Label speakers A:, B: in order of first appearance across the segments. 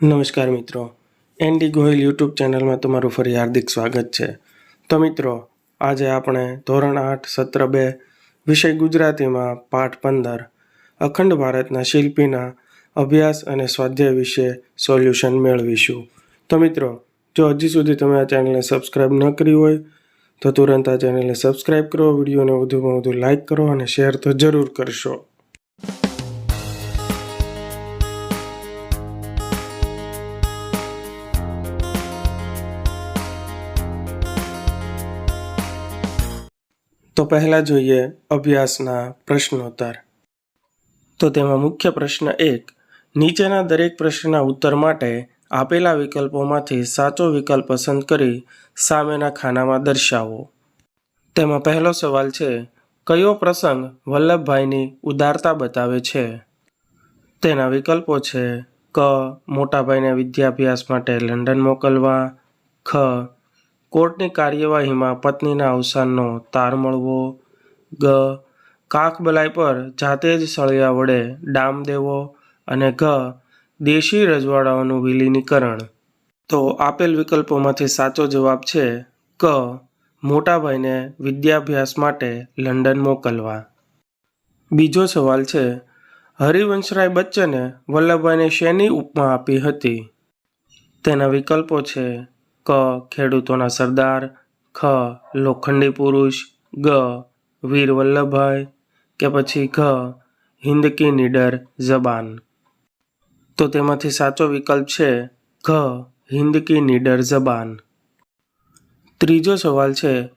A: નમસ્કાર મિત્રો. ND Gohil YouTube ચેનલમાં તમારું ફરી હાર્દિક સ્વાગત છે. તો મિત્રો, આજે આપણે ધોરણ આઠ, સત્ર બે, વિષય ગુજરાતીમાં પાઠ પંદર, અખંડ ભારતના શિલ્પીના અભ્યાસ અને સ્વાધ્યાય વિશે સોલ્યુશન મેળવીશું. તો મિત્રો, જો હજી સુધી તમે આ ચેનલને સબસ્ક્રાઈબ ન કરી હોય, તો તુરંત આ ચેનલને સબસ્ક્રાઈબ કરો, વિડીયોને વધુમાં વધુ લાઇક કરો અને શેર તો જરૂર કરશો. તો પહેલા જોઈએ અભ્યાસના પ્રશ્નોત્તર. તો તેમાં મુખ્ય પ્રશ્ન એક, નીચેના દરેક પ્રશ્નના ઉત્તર માટે આપેલા વિકલ્પોમાંથી સાચો વિકલ્પ પસંદ કરી સામેના ખાનામાં દર્શાવો. તેમાં પહેલો સવાલ છે, કયો પ્રસંગ વલ્લભભાઈની ઉદારતા બતાવે છે? તેના વિકલ્પો છે, ક, મોટાભાઈને વિદ્યાભ્યાસ માટે લંડન મોકલવા, ખ કોર્ટની કાર્યવાહીમાં પત્નીના અવસાનનો તાર મળવો, ગ, કાકબલાઈ પર જાતે જ સળિયા વડે ડામ દેવો અને ઘ, દેશી રજવાડાઓનું વિલીનીકરણ. તો આપેલ વિકલ્પોમાંથી સાચો જવાબ છે ક, મોટાભાઈને વિદ્યાભ્યાસ માટે લંડન મોકલવા. બીજો સવાલ છે, હરિવંશરાય બચ્ચને વલ્લભભાઈને શેની ઉપમા આપી હતી? તેના વિકલ્પો છે ક, ખેડૂતોના સરદાર, ખ, લોખંડી પુરુષ, ગ, વીર વલ્લભભાઈ કે પછી ઘ હિન્દ કી નીડર જબાન. તો તેમાંથી સાચો વિકલ્પ છે ઘ હિન્દ કી નીડર જબાન. ત્રીજો સવાલ છે,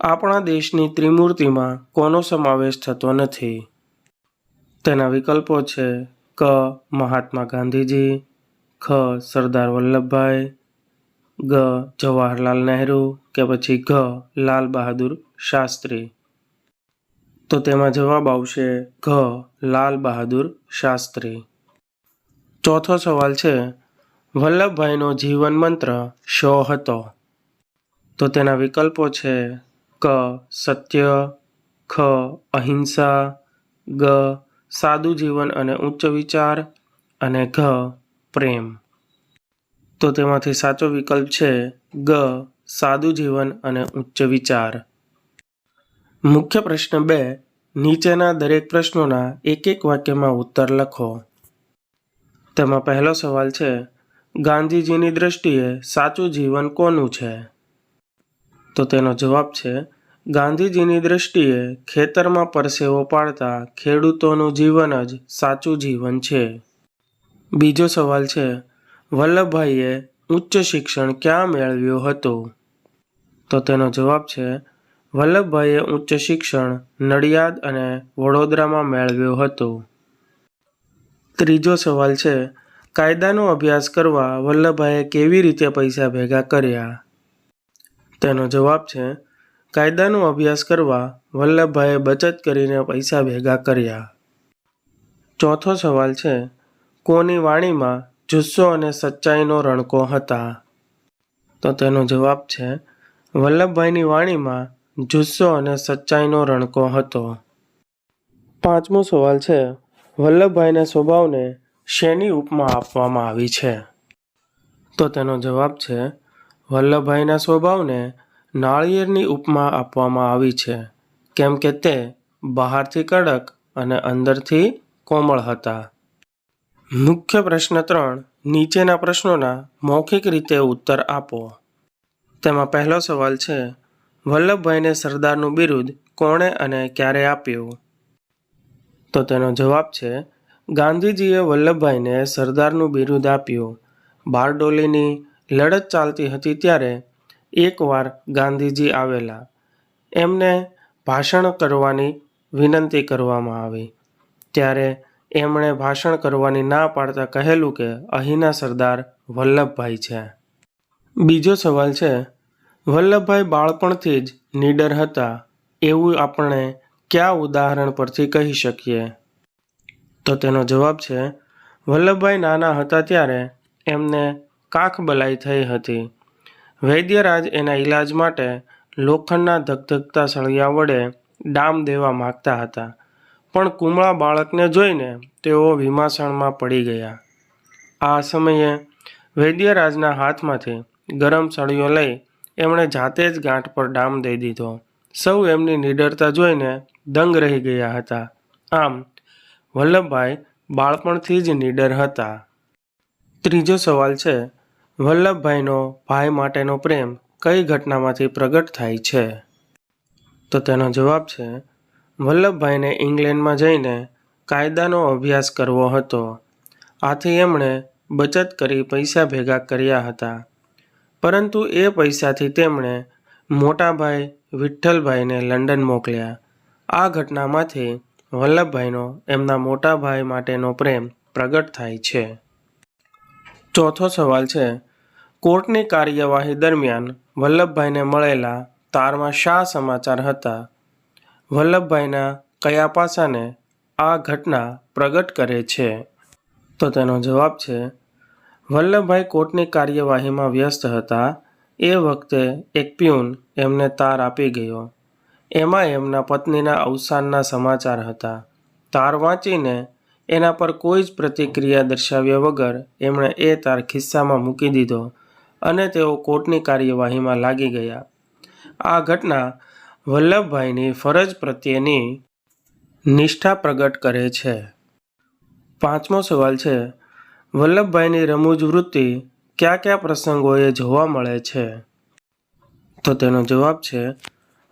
A: આપણા દેશની ત્રિમૂર્તિમાં કોનો સમાવેશ થતો નથી? તેના વિકલ્પો છે, ક, મહાત્મા ગાંધીજી, ખ, સરદાર વલ્લભભાઈ ગ, જવાહરલાલ નહેરુ કે પછી ઘ, લાલ બહાદુર શાસ્ત્રી? તો તેમાં જવાબ આવશે ઘ, લાલ બહાદુર શાસ્ત્રી. ચોથો સવાલ છે, વલ્લભભાઈનો જીવન મંત્ર શો હતો? તો તેના વિકલ્પો છે, ક, સત્ય, ખ, અહિંસા, ગ સાદું જીવન અને ઉચ્ચ વિચાર અને ઘ, પ્રેમ. તો તેમાંથી સાચો વિકલ્પ છે ગ, સાદું જીવન અને ઉચ્ચ વિચાર. મુખ્ય પ્રશ્ન બે, નીચેના દરેક પ્રશ્નોના એક એક વાક્યમાં ઉત્તર લખો. તેમાં પહેલો સવાલ છે, ગાંધીજીની દ્રષ્ટિએ સાચું જીવન કોનું છે? તો તેનો જવાબ છે, ગાંધીજીની દ્રષ્ટિએ ખેતરમાં પરસેવો પાડતા ખેડૂતોનું જીવન જ સાચું જીવન છે. બીજો સવાલ છે વલ્લભભાઈએ ઉચ્ચ શિક્ષણ ક્યાં મેળવ્યું હતું? તો તેનો જવાબ છે, વલ્લભભાઈએ ઉચ્ચ શિક્ષણ નડિયાદ અને વડોદરામાં મેળવ્યું હતું. ત્રીજો સવાલ છે, કાયદાનો અભ્યાસ કરવા વલ્લભભાઈએ કેવી રીતે પૈસા ભેગા કર્યા? તેનો જવાબ છે, કાયદાનો અભ્યાસ કરવા વલ્લભભાઈએ બચત કરીને પૈસા ભેગા કર્યા. ચોથો સવાલ છે, કોની વાણીમાં જુસ્સો અને સચ્ચાઈનો રણકો હતા. તો તેનો જવાબ છે, વલ્લભભાઈની વાણીમાં જુસ્સો અને સચ્ચાઈનો રણકો હતો. પાંચમો સવાલ છે, વલ્લભભાઈના સ્વભાવને શેની ઉપમા આપવામાં આવી છે? તો તેનો જવાબ છે, વલ્લભભાઈના સ્વભાવને નાળિયેરની ઉપમા આપવામાં આવી છે, કેમ કે તે બહારથી કડક અને અંદરથી કોમળ હતા. મુખ્ય પ્રશ્ન ત્રણ, નીચેના પ્રશ્નોના મૌખિક રીતે ઉત્તર આપો. તેમાં પહેલો સવાલ છે, વલ્લભભાઈને સરદારનું બિરુદ કોણે અને ક્યારે આપ્યું? તો તેનો જવાબ છે, ગાંધીજીએ વલ્લભભાઈને સરદારનું બિરુદ આપ્યું. બારડોલીની લડત ચાલતી હતી ત્યારે એકવાર ગાંધીજી આવેલા. એમને ભાષણ કરવાની વિનંતી કરવામાં આવી. ત્યારે એમણે ભાષણ કરવાની ના પાડતા કહેલું કે અહીંના સરદાર વલ્લભભાઈ છે. બીજો સવાલ છે, વલ્લભભાઈ બાળપણથી જ નીડર હતા, એવું આપણે કયા ઉદાહરણ પરથી કહી શકીએ? તો તેનો જવાબ છે, વલ્લભભાઈ નાના હતા ત્યારે એમને કાખ બલાઈ થઈ હતી. વૈદ્યરાજ એના ઈલાજ માટે લોખંડના ધગધગતા સળિયા વડે ડામ દેવા માગતા હતા. પણ કુમળા બાળકને જોઈને તેઓ વિમાસણમાં પડી ગયા. આ સમયે વૈદ્યરાજના હાથમાંથી ગરમ સળીઓ લઈ એમણે જાતે જ ગાંઠ પર ડામ દઈ દીધો. સૌ એમની નિડરતા જોઈને દંગ રહી ગયા હતા. આમ વલ્લભભાઈ બાળપણથી જ નીડર હતા. ત્રીજો સવાલ છે, વલ્લભભાઈનો ભાઈ માટેનો પ્રેમ કઈ ઘટનામાંથી પ્રગટ થાય છે? તો તેનો જવાબ છે વલ્લભભાઈને ઇંગ્લેન્ડમાં જઈને કાયદાનો અભ્યાસ કરવો હતો. આથી એમણે બચત કરી પૈસા ભેગા કર્યા હતા. પરંતુ એ પૈસાથી તેમણે મોટાભાઈ વિઠ્ઠલભાઈને લંડન મોકલ્યા. આ ઘટનામાંથી વલ્લભભાઈનો એમના મોટાભાઈ માટેનો પ્રેમ પ્રગટ થાય છે. ચોથો સવાલ છે, કોર્ટની કાર્યવાહી દરમિયાન વલ્લભભાઈને મળેલા તારમાં શા સમાચાર હતા? વલ્લભભાઈના કયા પાસાને આ ઘટના પ્રગટ કરે છે? તો તેનો જવાબ છે, વલ્લભભાઈ કોર્ટની કાર્યવાહીમાં વ્યસ્ત હતા. એ વખતે એક પ્યુન એમને તાર આપી ગયો. એમાં એમના પત્નીના અવસાનના સમાચાર હતા. તાર વાંચીને એના પર કોઈ જ પ્રતિક્રિયા દર્શાવ્યા વગર એમણે એ તાર ખિસ્સામાં મૂકી દીધો અને તેઓ કોર્ટની કાર્યવાહીમાં લાગી ગયા. આ ઘટના વલ્લભભાઈની ફરજ પ્રત્યેની નિષ્ઠા પ્રગટ કરે છે. પાંચમો સવાલ છે, વલ્લભભાઈની રમૂજ વૃત્તિ કયા કયા પ્રસંગોએ જોવા મળે છે? તો તેનો જવાબ છે,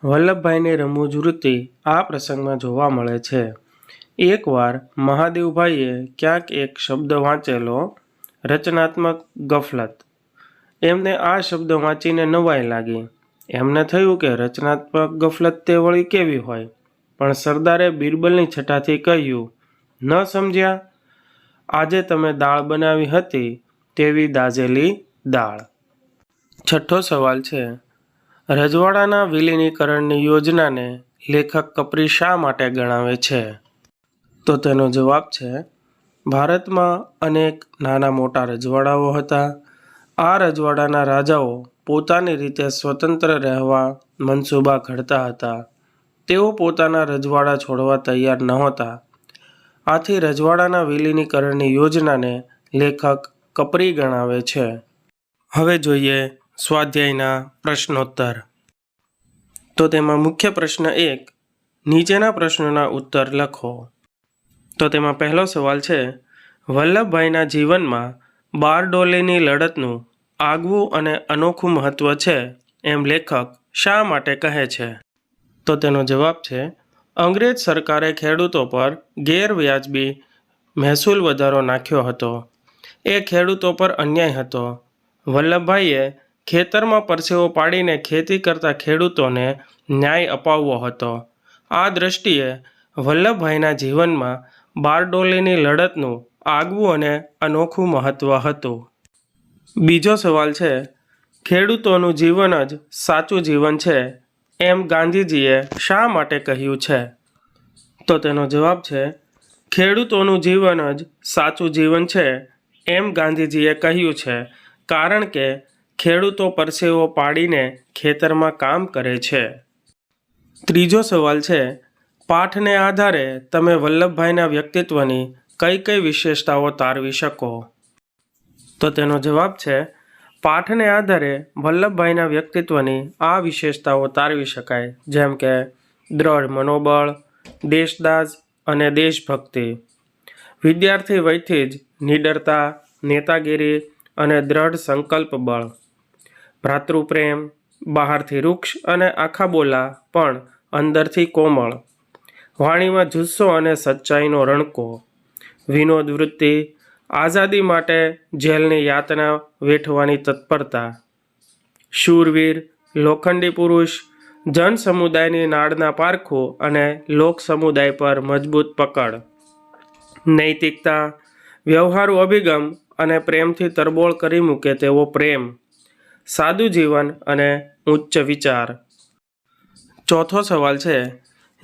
A: વલ્લભભાઈની રમૂજ વૃત્તિ આ પ્રસંગમાં જોવા મળે છે. એકવાર મહાદેવભાઈએ ક્યાંક એક શબ્દ વાંચેલો, રચનાત્મક ગફલત. એમને આ શબ્દ વાંચીને નવાઈ લાગી. એમને થયું કે રચનાત્મક ગફલત તે વળી કેવી હોય? પણ સરદારે બિરબલની છઠ્ઠાથી કહ્યું, ન સમજ્યા? આજે તમે દાળ બનાવી હતી તેવી દાઝેલી દાળ. છઠ્ઠો સવાલ છે, રજવાડાના વિલીનીકરણની યોજનાને લેખક કપરી શા માટે ગણાવે છે? તો તેનો જવાબ છે, ભારતમાં અનેક નાના મોટા રજવાડાઓ હતા આ રજવાડાના રાજાઓ પોતાની રીતે સ્વતંત્ર રહેવા મનસૂબા ઘડતા હતા. તેઓ પોતાના રજવાડા છોડવા તૈયાર નહોતા. આથી રજવાડાના વિલીનીકરણની યોજનાને લેખક કપરી ગણાવે છે. હવે જોઈએ સ્વાધ્યાયના પ્રશ્નોત્તર. તો તેમાં મુખ્ય પ્રશ્ન એક, નીચેના પ્રશ્નોના ઉત્તર લખો. તો તેમાં પહેલો સવાલ છે, વલ્લભભાઈના જીવનમાં બારડોલીની લડતનું આગવું અને અનોખું મહત્ત્વ છે એમ લેખક શા માટે કહે છે? તો તેનો જવાબ છે, અંગ્રેજ સરકારે ખેડૂતો પર ગેરવ્યાજબી મહેસૂલ વધારો નાખ્યો હતો. એ ખેડૂતો પર અન્યાય હતો. વલ્લભભાઈએ ખેતરમાં પરસેવો પાડીને ખેતી કરતા ખેડૂતોને ન્યાય અપાવવો હતો. આ દૃષ્ટિએ વલ્લભભાઈના જીવનમાં બારડોલીની લડતનું આગવું અને અનોખું મહત્ત્વ હતું. બીજો સવાલ છે, ખેડૂતોનું જીવન જ સાચું જીવન છે એમ ગાંધીજીએ શા માટે કહ્યું છે? તો તેનો જવાબ છે, ખેડૂતોનું જીવન જ સાચું જીવન છે એમ ગાંધીજીએ કહ્યું છે, કારણ કે ખેડૂતો પરસેવો પાડીને ખેતરમાં કામ કરે છે. ત્રીજો સવાલ છે, પાઠને આધારે તમે વલ્લભભાઈના વ્યક્તિત્વની કઈ કઈ વિશેષતાઓ તારવી શકો? તો તેનો જવાબ છે, પાઠને આધારે વલ્લભભાઈના વ્યક્તિત્વની આ વિશેષતાઓ તારવી શકાય, જેમ કે દ્રઢ મનોબળ દેશદાસ અને દેશભક્તિ. વિદ્યાર્થી વયથી જ નિડરતા, નેતાગીરી અને દ્રઢ સંકલ્પ બળ. ભ્રાતૃપ્રેમ, બહારથી વૃક્ષ અને આખા બોલા પણ અંદરથી કોમળ. વાણીમાં જુસ્સો અને સચ્ચાઈનો રણકો. વિનોદ વૃત્તિ આઝાદી માટે જેલની યાતના વેઠવાની તત્પરતા. શૂરવીર, લોખંડી પુરુષ, જન સમુદાયની નાળના પારખું અને લોક સમુદાય પર મજબૂત પકડ. નૈતિકતા, વ્યવહારુ અભિગમ અને પ્રેમથી તરબોળ કરી મૂકે તેવો પ્રેમ. સાદું જીવન અને ઉચ્ચ વિચાર. ચોથો સવાલ છે,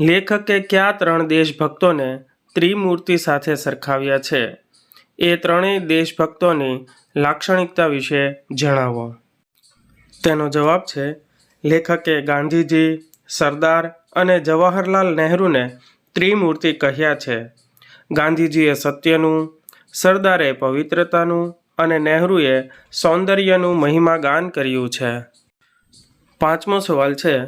A: લેખકે કયા ત્રણ દેશભક્તોને ત્રિમૂર્તિ સાથે સરખાવ્યા છે? એ ત્રણેય દેશભક્તોની લાક્ષણિકતા વિશે જણાવો. તેનો જવાબ છે, લેખકે ગાંધીજી, સરદાર અને જવાહરલાલ નહેરુને ત્રિમૂર્તિ કહ્યા છે. ગાંધીજીએ સત્યનું, સરદારે પવિત્રતાનું અને નહેરુએ સૌંદર્યનું મહિમા ગાન કર્યું છે. પાંચમો સવાલ છે,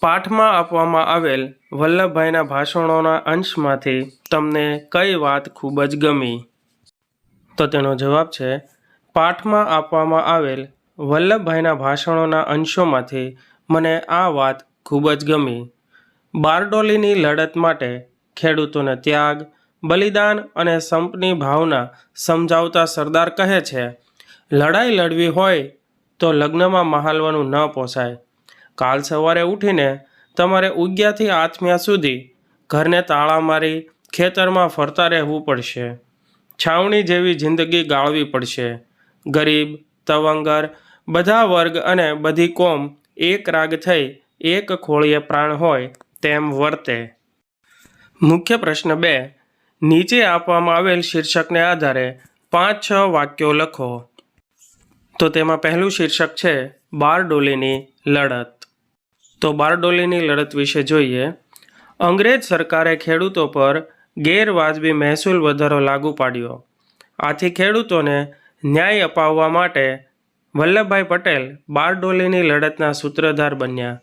A: પાઠમાં આપવામાં આવેલ વલ્લભભાઈના ભાષણોના અંશમાંથી તમને કઈ વાત ખૂબ જ ગમી? તો તેનો જવાબ છે, પાઠમાં આપવામાં આવેલ વલ્લભભાઈના ભાષણોના અંશોમાંથી મને આ વાત ખૂબ જ ગમી. બારડોલીની લડત માટે ખેડૂતોને ત્યાગ, બલિદાન અને સંપની ભાવના સમજાવતા સરદાર કહે છે, લડાઈ લડવી હોય તો લગ્નમાં મહાલવાનું ન પોસાય. કાલ સવારે ઉઠીને તમારે ઉગ્યાથી આથમ્યા સુધી ઘરને તાળા મારી ખેતરમાં ફરતા રહેવું પડશે. છાવણી જેવી જિંદગી ગાળવી પડશે. ગરીબ, તવંગર, બધા વર્ગ અને બધી કોમ એક રાગ થઈ, એક ખોળીએ પ્રાણ હોય તેમ વર્તે. મુખ્ય પ્રશ્ન બે. નીચે આપવામાં આવેલ શીર્ષકને આધારે પાંચ છ વાક્યો લખો. તો તેમાં પહેલું શીર્ષક છે, બારડોલીની લડત. તો બારડોલીની લડત વિશે જોઈએ. અંગ્રેજ સરકારે ખેડૂતો પર ગેરવાજબી મહેસૂલ વધારો લાગુ પાડ્યો. આથી ખેડૂતોને ન્યાય અપાવવા માટે વલ્લભભાઈ પટેલ બારડોલીની લડતના સૂત્રધાર બન્યા.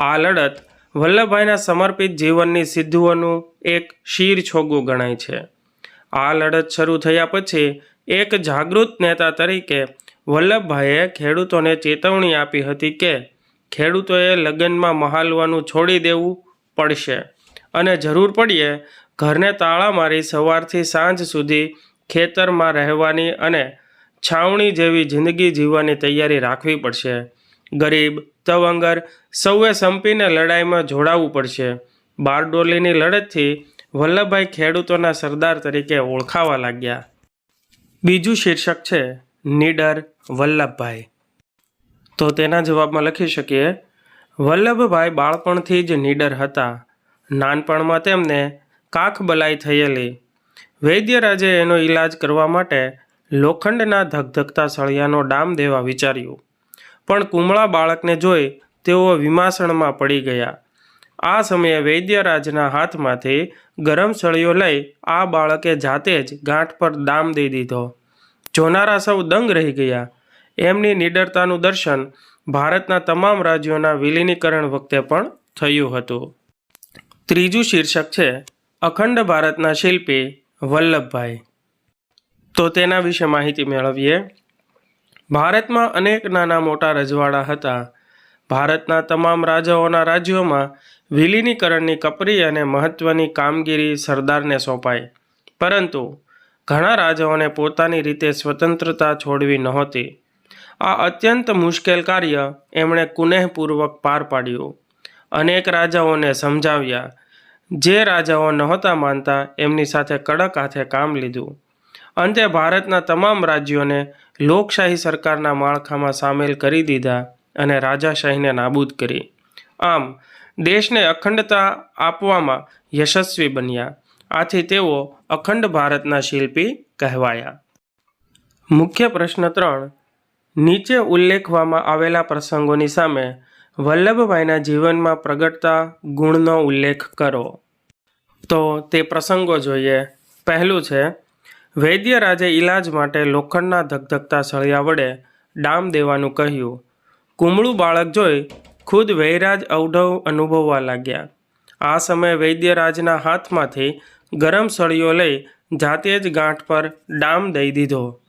A: આ લડત વલ્લભભાઈના સમર્પિત જીવનની સિદ્ધિઓનું એક શીર છોગું ગણાય છે. આ લડત શરૂ થયા પછી એક જાગૃત નેતા તરીકે વલ્લભભાઈએ ખેડૂતોને ચેતવણી આપી હતી કે ખેડૂતોએ લગ્નમાં મહાલવાનું છોડી દેવું પડશે અને જરૂર પડીએ ઘરને તાળા મારી સવારથી સાંજ સુધી ખેતરમાં રહેવાની અને છાવણી જેવી જિંદગી જીવવાની તૈયારી રાખવી પડશે. ગરીબ, તવંગર, સૌએ સંપીને લડાઈમાં જોડાવવું પડશે. બારડોલીની લડતથી વલ્લભભાઈ ખેડૂતોના સરદાર તરીકે ઓળખાવા લાગ્યા. બીજું શીર્ષક છે, નીડર વલ્લભભાઈ. તો તેના જવાબમાં લખી શકીએ, વલ્લભભાઈ બાળપણથી જ નીડર હતા. નાનપણમાં તેમને કાખ બલાઈ થયેલી. વૈદ્યરાજે એનો ઈલાજ કરવા માટે લોખંડના ધગધગતા સળિયાનો ડામ દેવા વિચાર્યું. પણ કુમળા બાળકને જોઈ તેઓ વિમાસણમાં પડી ગયા. આ સમયે વૈદ્યરાજના હાથમાંથી ગરમ સળિયો લઈ આ બાળકે જાતે જ ગાંઠ પર દામ દઈ દીધો. જોનારા સૌ દંગ રહી ગયા. એમની નિડરતાનું દર્શન ભારતના તમામ રાજ્યોના વિલીનીકરણ વખતે પણ થયું હતું. ત્રીજું શીર્ષક છે અખંડ ભારતના શિલ્પી વલ્લભભાઈ. તો તેના વિશે માહિતી મેળવીએ. ભારતમાં અનેક નાના મોટા રજવાડા હતા. ભારતના તમામ રાજાઓના રાજ્યોમાં વિલીનીકરણની કપરી અને મહત્વની કામગીરી સરદારને સોંપાઈ. પરંતુ ઘણા રાજાઓને પોતાની રીતે સ્વતંત્રતા છોડવી નહોતી. આ અત્યંત મુશ્કેલ કાર્ય એમણે કુનેહપૂર્વક પાર પાડ્યું. અનેક રાજાઓને સમજાવ્યા જે રાજાઓ નહોતા માનતા એમની સાથે કડક હાથે કામ લીધું. અંતે ભારતના તમામ રાજ્યોને લોકશાહી સરકારના માળખામાં સામેલ કરી દીધા અને રાજાશાહીને નાબૂદ કરી. આમ, દેશને અખંડતા આપવામાં યશસ્વી બન્યા. આથી તેઓ અખંડ ભારતના શિલ્પી કહેવાયા. મુખ્ય પ્રશ્ન ત્રણ. નીચે ઉલ્લેખવામાં આવેલા પ્રસંગોની સામે વલ્લભભાઈના જીવનમાં પ્રગટતા ગુણનો ઉલ્લેખ કરો. તો તે પ્રસંગો જોઈએ. પહેલું છે વૈદ્યરાજે ઈલાજ માટે લોખંડના ધગધગતા સળિયા વડે ડામ દેવાનું કહ્યું. કુમળું બાળક જોઈ ખુદ વૈરાજ અવઢવ અનુભવવા લાગ્યા. આ સમયે વૈદ્યરાજના હાથમાંથી ગરમ સળિયો લઈ જાતે જ ગાંઠ પર ડામ દઈ દીધો.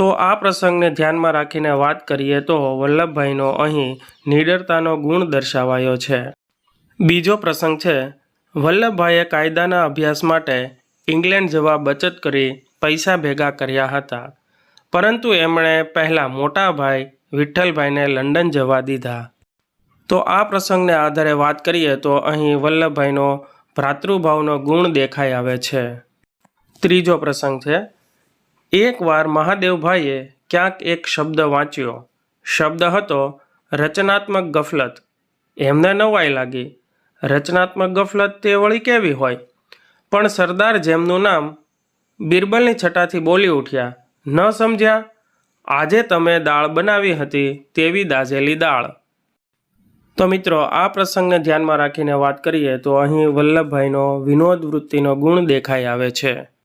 A: તો આ પ્રસંગને ધ્યાનમાં રાખીને વાત કરીએ તો વલ્લભભાઈનો અહીં નિડરતાનો ગુણ દર્શાવાયો છે. બીજો પ્રસંગ છે, વલ્લભભાઈએ કાયદાના અભ્યાસ માટે ઇંગ્લેન્ડ જવા બચત કરી પૈસા ભેગા કર્યા હતા. પરંતુ એમણે પહેલાં મોટા ભાઈ વિઠ્ઠલભાઈને લંડન જવા દીધા. તો આ પ્રસંગને આધારે વાત કરીએ તો અહીં વલ્લભભાઈનો ભ્રાતૃભાવનો ગુણ દેખાઈ આવે છે. ત્રીજો પ્રસંગ છે એકવાર મહાદેવભાઈએ ક્યાંક એક શબ્દ વાંચ્યો. શબ્દ હતો, રચનાત્મક ગફલત. એમને નવાઈ લાગી. રચનાત્મક ગફલત તે વળી કેવી હોય? પણ સરદાર જેમનું નામ બિરબલની છટાથી બોલી ઉઠ્યા. ન સમજ્યા? આજે તમે દાળ બનાવી હતી તેવી દાઝેલી દાળ. તો મિત્રો, આ પ્રસંગને ધ્યાનમાં રાખીને વાત કરીએ તો અહીં વલ્લભભાઈનો વિનોદ વૃત્તિનો ગુણ દેખાઈ આવે છે.